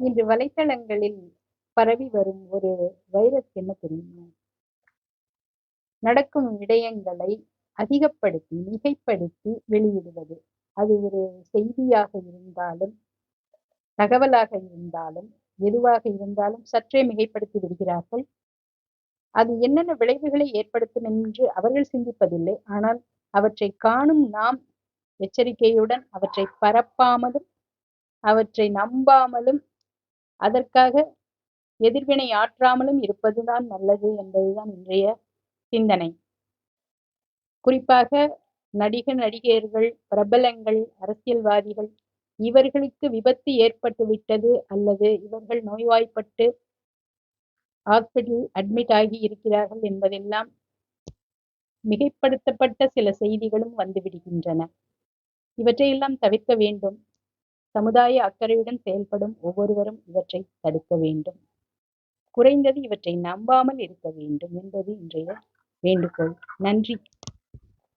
இன்று வலைத்தளங்களில் பரவி வரும் ஒரு வைரஸ் என்ன தெரியுமா? நடக்கும் விடயங்களை அதிகப்படுத்தி மிகைப்படுத்தி வெளியிடுவது. அது ஒரு செய்தியாக இருந்தாலும் தகவலாக இருந்தாலும் எதுவாக இருந்தாலும் சற்றே மிகைப்படுத்தி விடுகிறார்கள். அது என்னென்ன விளைவுகளை ஏற்படுத்தும் என்று அவர்கள் சிந்திப்பதில்லை. ஆனால் அவற்றை காணும் நாம் எச்சரிக்கையுடன் அவற்றை பரப்பாமலும் அவற்றை நம்பாமலும் அதற்காக எதிர்வினை ஆற்றாமலும் இருப்பதுதான் நல்லது என்பதுதான் இன்றைய சிந்தனை. குறிப்பாக நடிக நடிகையர்கள் பிரபலங்கள் அரசியல்வாதிகள் இவர்களுக்கு விபத்து ஏற்பட்டு விட்டது அல்லது இவர்கள் நோய்வாய்ப்பட்டு ஹாஸ்பிட்டல் அட்மிட் ஆகி இருக்கிறார்கள் என்பதெல்லாம் மிகைப்படுத்தப்பட்ட சில செய்திகளும் வந்துவிடுகின்றன இவற்றையெல்லாம் தவிர்க்க வேண்டும். சமுதாய அக்கறையுடன் செயல்படும் ஒவ்வொருவரும் இவற்றை தடுக்க வேண்டும். குறைந்தது இவற்றை நம்பாமல் இருக்க வேண்டும் என்பது இன்றைய வேண்டுகோள். நன்றி.